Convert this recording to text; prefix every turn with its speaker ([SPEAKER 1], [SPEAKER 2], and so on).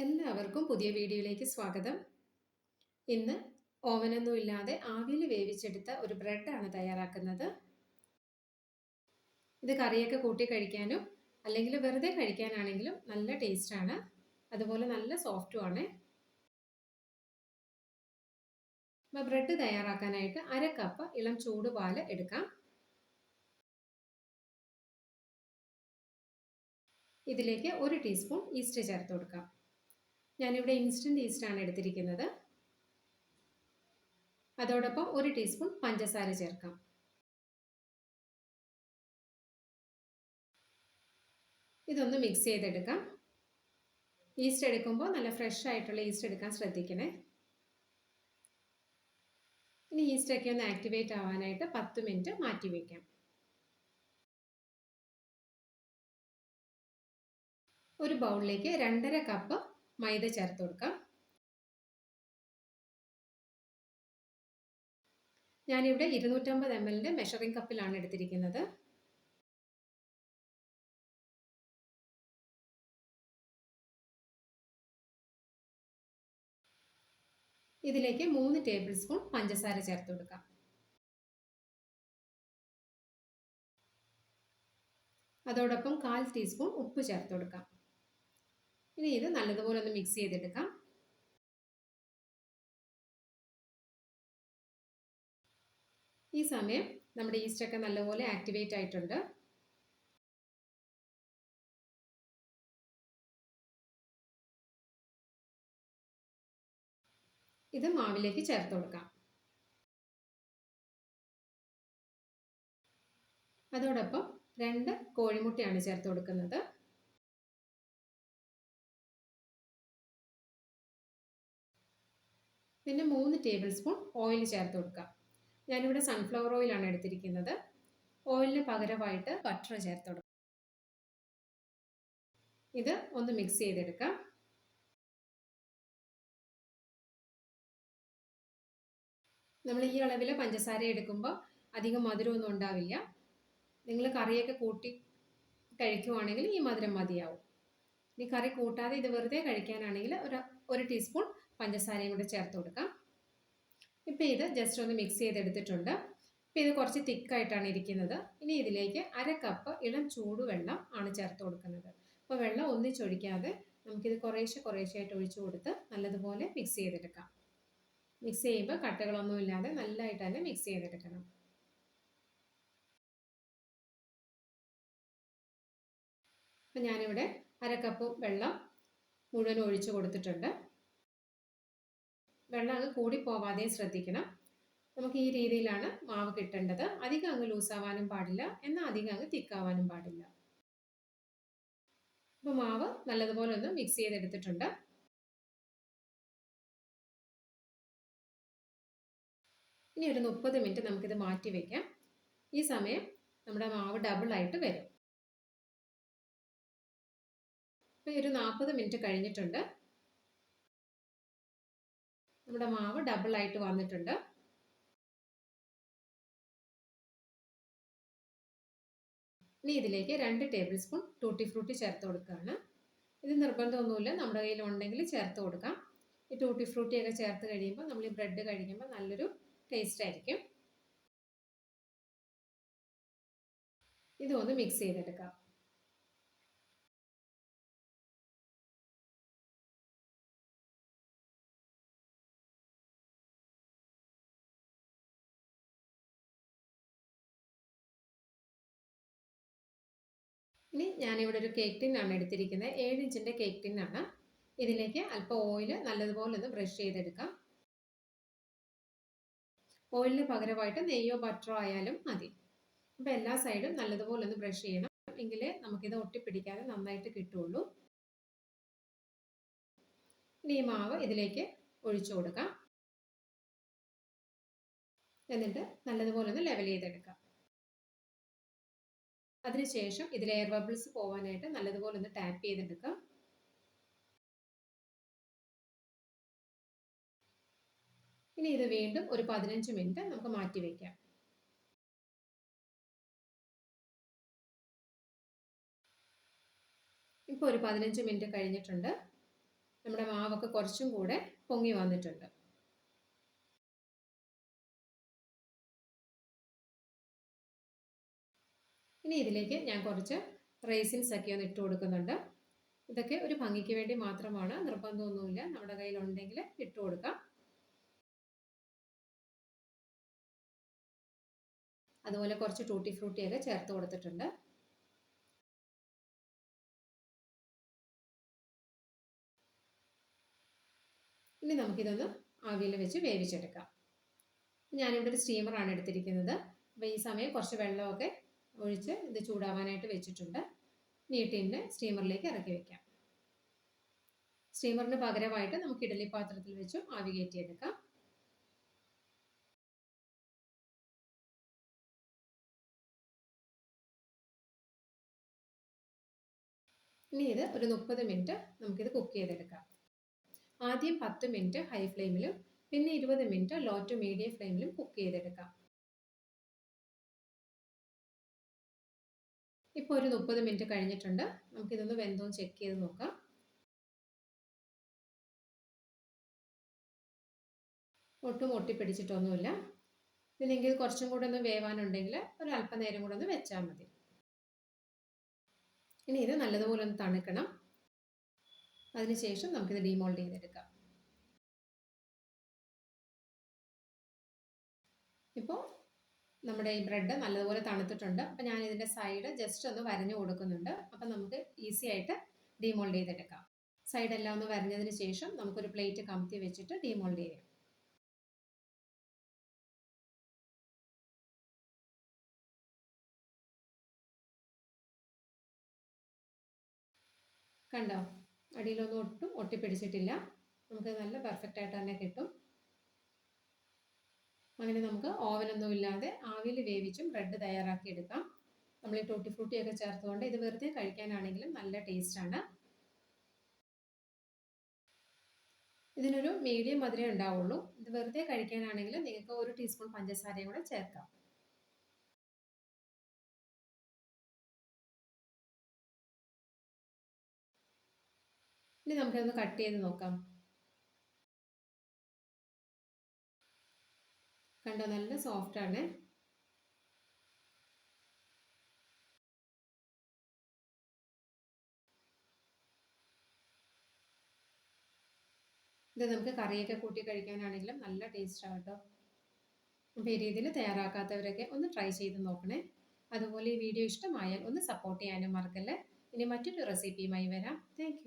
[SPEAKER 1] എല്ലാവർക്കും പുതിയ വീഡിയോയിലേക്ക് സ്വാഗതം. ഇന്ന് ഓവനൊന്നും ഇല്ലാതെ ആവിയിൽ വേവിച്ചെടുത്ത ഒരു ബ്രെഡാണ് തയ്യാറാക്കുന്നത്. ഇത് കറിയൊക്കെ കൂട്ടി കഴിക്കാനും അല്ലെങ്കിൽ വെറുതെ കഴിക്കാനാണെങ്കിലും നല്ല ടേസ്റ്റാണ്. അതുപോലെ നല്ല സോഫ്റ്റുമാണ്. അപ്പോൾ ബ്രെഡ് തയ്യാറാക്കാനായിട്ട് അര കപ്പ് ഇളം ചൂടുപാൽ എടുക്കാം. ഇതിലേക്ക് ഒരു ടീസ്പൂൺ ഈസ്റ്റ് ചേർത്ത് കൊടുക്കാം. ഞാനിവിടെ ഇൻസ്റ്റന്റ് ഈസ്റ്റാണ് എടുത്തിരിക്കുന്നത്. അതോടൊപ്പം ഒരു ടീസ്പൂൺ പഞ്ചസാര ചേർക്കാം. ഇതൊന്ന് മിക്സ് ചെയ്തെടുക്കാം. ഈസ്റ്റ് എടുക്കുമ്പോൾ നല്ല ഫ്രഷ് ആയിട്ടുള്ള ഈസ്റ്റ് എടുക്കാൻ ശ്രദ്ധിക്കണേ. ഇനി ഈസ്റ്റൊക്കെ ഒന്ന് ആക്ടിവേറ്റ് ആവാനായിട്ട് പത്ത് മിനിറ്റ് മാറ്റി വയ്ക്കാം ഒരു ബൗളിലേക്ക് രണ്ടര കപ്പ് മൈദ ചേർത്ത് കൊടുക്കാം. ഞാനിവിടെ ഇരുന്നൂറ്റമ്പത് എം എല്ലിന്റെ മെഷറിംഗ് കപ്പിലാണ് എടുത്തിരിക്കുന്നത്. ഇതിലേക്ക് മൂന്ന് ടേബിൾ സ്പൂൺ പഞ്ചസാര ചേർത്ത് കൊടുക്കാം. അതോടൊപ്പം കാൽ ടീസ്പൂൺ ഉപ്പ് ചേർത്ത് കൊടുക്കാം. ഇനി ഇത് നല്ലതുപോലെ ഒന്ന് മിക്സ് ചെയ്തെടുക്കാം. ഈ സമയം നമ്മുടെ ഈസ്റ്റൊക്കെ നല്ലപോലെ ആക്ടിവേറ്റ് ആയിട്ടുണ്ട്. ഇത് മാവിലേക്ക് ചേർത്ത് കൊടുക്കാം. അതോടൊപ്പം രണ്ട് കോഴിമുട്ടയാണ് ചേർത്ത് കൊടുക്കുന്നത്. പിന്നെ മൂന്ന് ടേബിൾ സ്പൂൺ ഓയിൽ ചേർത്ത് കൊടുക്കാം ഞാനിവിടെ സൺഫ്ലവർ ഓയിലാണ് എടുത്തിരിക്കുന്നത്. ഓയിലിന് പകരമായിട്ട് ബട്ടർ ചേർത്ത് കൊടുക്കുക. ഇത് ഒന്ന് മിക്സ് ചെയ്തെടുക്കാം. നമ്മൾ ഈ അളവിൽ പഞ്ചസാര എടുക്കുമ്പോൾ അധികം മധുരമൊന്നും ഉണ്ടാവില്ല. നിങ്ങൾ കറിയൊക്കെ കൂട്ടി കഴിക്കുവാണെങ്കിൽ ഈ മധുരം മതിയാവും. ഇനി കറി കൂട്ടാതെ ഇത് വെറുതെ കഴിക്കാനാണെങ്കിൽ ഒരു ഒരു ടീസ്പൂൺ പഞ്ചസാരയും കൂടെ ചേർത്ത് കൊടുക്കാം. ഇപ്പോൾ ഇത് ജസ്റ്റ് ഒന്ന് മിക്സ് ചെയ്തെടുത്തിട്ടുണ്ട്. ഇപ്പോൾ ഇത് കുറച്ച് തിക്കായിട്ടാണ് ഇരിക്കുന്നത്. ഇനി ഇതിലേക്ക് അര കപ്പ് ഇളം ചൂടുവെള്ളം ആണ് ചേർത്ത് കൊടുക്കുന്നത്. അപ്പോൾ വെള്ളം ഒന്നിച്ചൊഴിക്കാതെ നമുക്കിത് കുറേശ്ശെ കുറേശ്ശെയായിട്ട് ഒഴിച്ചു കൊടുത്ത് നല്ലതുപോലെ മിക്സ് ചെയ്തെടുക്കാം. മിക്സ് ചെയ്യുമ്പോൾ കട്ടകളൊന്നുമില്ലാതെ നല്ലതായിട്ട് തന്നെ മിക്സ് ചെയ്തെടുക്കണം. അപ്പം ഞാനിവിടെ അര കപ്പ് വെള്ളം മുഴുവൻ ഒഴിച്ചു കൊടുത്തിട്ടുണ്ട്. വെള്ളം അങ്ങ് കൂടിപ്പോവാതെയും ശ്രദ്ധിക്കണം. നമുക്ക് ഈ രീതിയിലാണ് മാവ് കിട്ടേണ്ടത്. അധികം അങ്ങ് ലൂസാവാനും പാടില്ല. എന്നാൽ അധികം അങ്ങ് തിക്കാവാനും പാടില്ല. അപ്പോൾ മാവ് നല്ലതുപോലെ ഒന്ന് മിക്സ് ചെയ്തെടുത്തിട്ടുണ്ട്. ഇനി ഒരു മുപ്പത് മിനിറ്റ് നമുക്കിത് മാറ്റി വയ്ക്കാം ഈ സമയം നമ്മുടെ മാവ് ഡബിൾ ആയിട്ട് വരും. ഇപ്പോൾ ഒരു നാൽപ്പത് മിനിറ്റ് കഴിഞ്ഞിട്ടുണ്ട്. നമ്മുടെ മാവ് ഡബിൾ ആയിട്ട് വന്നിട്ടുണ്ട്. ഇനി ഇതിലേക്ക് രണ്ട് ടേബിൾ സ്പൂൺ ടൂട്ടി ഫ്രൂട്ടി ചേർത്ത് കൊടുക്കുകയാണ്. ഇത് നിർബന്ധമൊന്നുമില്ല നമ്മുടെ കയ്യിൽ ഉണ്ടെങ്കിൽ ചേർത്ത് കൊടുക്കാം. ഈ ടൂട്ടി ഫ്രൂട്ടിയൊക്കെ ചേർത്ത് കഴിയുമ്പോൾ നമ്മൾ ഈ ബ്രെഡ് കഴിക്കുമ്പോൾ നല്ലൊരു ടേസ്റ്റ് ആയിരിക്കും. ഇതൊന്ന് മിക്സ് ചെയ്തെടുക്കാം. ഇനി ഞാനിവിടെ ഒരു കേക്ക് ടിന്നാണ് എടുത്തിരിക്കുന്നത്. ഏഴ് ഇഞ്ചിന്റെ കേക്ക് ടിന്നാണ് ഇതിലേക്ക് അല്പം ഓയിൽ നല്ലതുപോലെ ഒന്ന് ബ്രഷ് ചെയ്തെടുക്കാം ഓയിലിന് പകരമായിട്ട് നെയ്യോ ബട്ടറോ ആയാലും മതി. അപ്പോൾ എല്ലാ സൈഡും നല്ലതുപോലെ ഒന്ന് ബ്രഷ് ചെയ്യണം. എങ്കിലേ നമുക്കിത് ഒട്ടിപ്പിടിക്കാതെ നന്നായിട്ട് കിട്ടുള്ളൂ ഇനി ഈ മാവ് ഇതിലേക്ക് ഒഴിച്ചു കൊടുക്കാം. എന്നിട്ട് നല്ലതുപോലെ ഒന്ന് ലെവൽ ചെയ്തെടുക്കാം. അതിനുശേഷം ഇതിൽ എയർ ബബിൾസ് പോകാനായിട്ട് നല്ലതുപോലെ ഒന്ന് ടാപ്പ് ചെയ്തെടുക്കാം ഇനി ഇത് വീണ്ടും ഒരു പതിനഞ്ച് മിനിറ്റ് നമുക്ക് മാറ്റി വയ്ക്കാം ഇപ്പോൾ ഒരു പതിനഞ്ച് മിനിറ്റ് കഴിഞ്ഞിട്ടുണ്ട്. നമ്മുടെ മാവൊക്കെ കുറച്ചും കൂടെ പൊങ്ങി വന്നിട്ടുണ്ട്. ഇനി ഇതിലേക്ക് ഞാൻ കുറച്ച് റേസിൻസ് ഒക്കെ ഒന്ന് ഇട്ട് കൊടുക്കുന്നുണ്ട്. ഇതൊക്കെ ഒരു ഭംഗിക്ക് വേണ്ടി മാത്രമാണ്. നിർബന്ധമൊന്നുമില്ല. നമ്മുടെ കയ്യിലുണ്ടെങ്കിൽ ഇട്ട് കൊടുക്കാം. അതുപോലെ കുറച്ച് ടൂട്ടി ഫ്രൂട്ടിയൊക്കെ ചേർത്ത് കൊടുത്തിട്ടുണ്ട്. ഇനി നമുക്കിതൊന്ന് ആവിയിൽ വെച്ച് വേവിച്ചെടുക്കാം. ഞാനിവിടെ ഒരു സ്റ്റീമറാണ് എടുത്തിരിക്കുന്നത്. അപ്പോൾ ഈ സമയം കുറച്ച് വെള്ളമൊക്കെ ഒഴിച്ച് ഇത് ചൂടാവാനായിട്ട് വെച്ചിട്ടുണ്ട്. നീട്ടിന്റെ സ്റ്റീമറിലേക്ക് ഇറക്കി വെക്കാം. സ്റ്റീമറിന് പകരമായിട്ട് നമുക്ക് ഇഡലി പാത്രത്തിൽ വെച്ച് ആവി കയറ്റിയെടുക്കാം. ഇനി ഇത് ഒരു മുപ്പത് മിനിറ്റ് നമുക്കിത് കുക്ക് ചെയ്തെടുക്കാം. ആദ്യം പത്ത് മിനിറ്റ് ഹൈ ഫ്ലെയിമിലും പിന്നെ ഇരുപത് മിനിറ്റ് ലോ ടു മീഡിയം ഫ്ലെയിമിലും കുക്ക് ചെയ്തെടുക്കാം. ഇപ്പോൾ ഒരു മുപ്പത് മിനിറ്റ് കഴിഞ്ഞിട്ടുണ്ട്. നമുക്കിതൊന്ന് വെന്തോ ചെക്ക് ചെയ്ത് നോക്കാം. ഒട്ടും ഒട്ടിപ്പിടിച്ചിട്ടൊന്നുമില്ല. ഇതിലെങ്കിൽ കുറച്ചും കൂടെ ഒന്ന് വേവാനുണ്ടെങ്കിൽ ഒരു അല്പനേരം കൂടെ ഒന്ന് വെച്ചാൽ മതി. ഇനി ഇത് നല്ലതുപോലെ ഒന്ന് തണുക്കണം. അതിനുശേഷം നമുക്കിത് ഡിമോൾഡ് ചെയ്തെടുക്കാം. ഇപ്പോൾ നമ്മുടെ ഈ ബ്രെഡ് നല്ലതുപോലെ തണുത്തിട്ടുണ്ട്. അപ്പം ഞാൻ ഇതിന്റെ സൈഡ് ജസ്റ്റ് ഒന്ന് വരഞ്ഞു കൊടുക്കുന്നുണ്ട്. അപ്പം നമുക്ക് ഈസി ആയിട്ട് ഡീമോൾഡ് ചെയ്തെടുക്കാം. സൈഡ് എല്ലാം ഒന്ന് വരഞ്ഞതിന് ശേഷം നമുക്കൊരു പ്ലേറ്റ് കമത്തി വെച്ചിട്ട് ഡീമോൾഡ് ചെയ്യാം. കണ്ടോ? അടിയിലൊന്നും ഒട്ടും ഒട്ടിപ്പിടിച്ചിട്ടില്ല. നമുക്ക് നല്ല പെർഫെക്റ്റ് ആയിട്ട് തന്നെ കിട്ടും. അങ്ങനെ നമുക്ക് ഓവനൊന്നും ഇല്ലാതെ ആവിയിൽ വേവിച്ചും ബ്രെഡ് തയ്യാറാക്കി എടുക്കാം. നമ്മൾ ഈ ടൂട്ടി ഫ്രൂട്ടിയൊക്കെ ചേർത്തുകൊണ്ട് ഇത് വെറുതെ കഴിക്കാനാണെങ്കിലും നല്ല ടേസ്റ്റാണ് ഇതിനൊരു മീഡിയം മധുരേ ഉണ്ടാവുള്ളൂ. ഇത് വെറുതെ കഴിക്കാനാണെങ്കിൽ നിങ്ങൾക്ക് ഒരു ടീസ്പൂൺ പഞ്ചസാരയും കൂടെ ചേർക്കാം. ഇനി നമുക്കതൊന്ന് കട്ട് ചെയ്ത് നോക്കാം. കണ്ടോ നല്ല സോഫ്റ്റ് ആണ്. ഇത് നമുക്ക് കറിയൊക്കെ കൂട്ടി കഴിക്കാനാണെങ്കിലും നല്ല ടേസ്റ്റ് കേട്ടോ. അപ്പോൾ ഈ രീതിയിൽ തയ്യാറാക്കാത്തവരൊക്കെ ഒന്ന് ട്രൈ ചെയ്ത് നോക്കണേ. അതുപോലെ ഈ വീഡിയോ ഇഷ്ടമായാൽ ഒന്ന് സപ്പോർട്ട് ചെയ്യാനും മറക്കല്ലേ. ഇനി മറ്റൊരു റെസിപ്പിയുമായി വരാം. താങ്ക്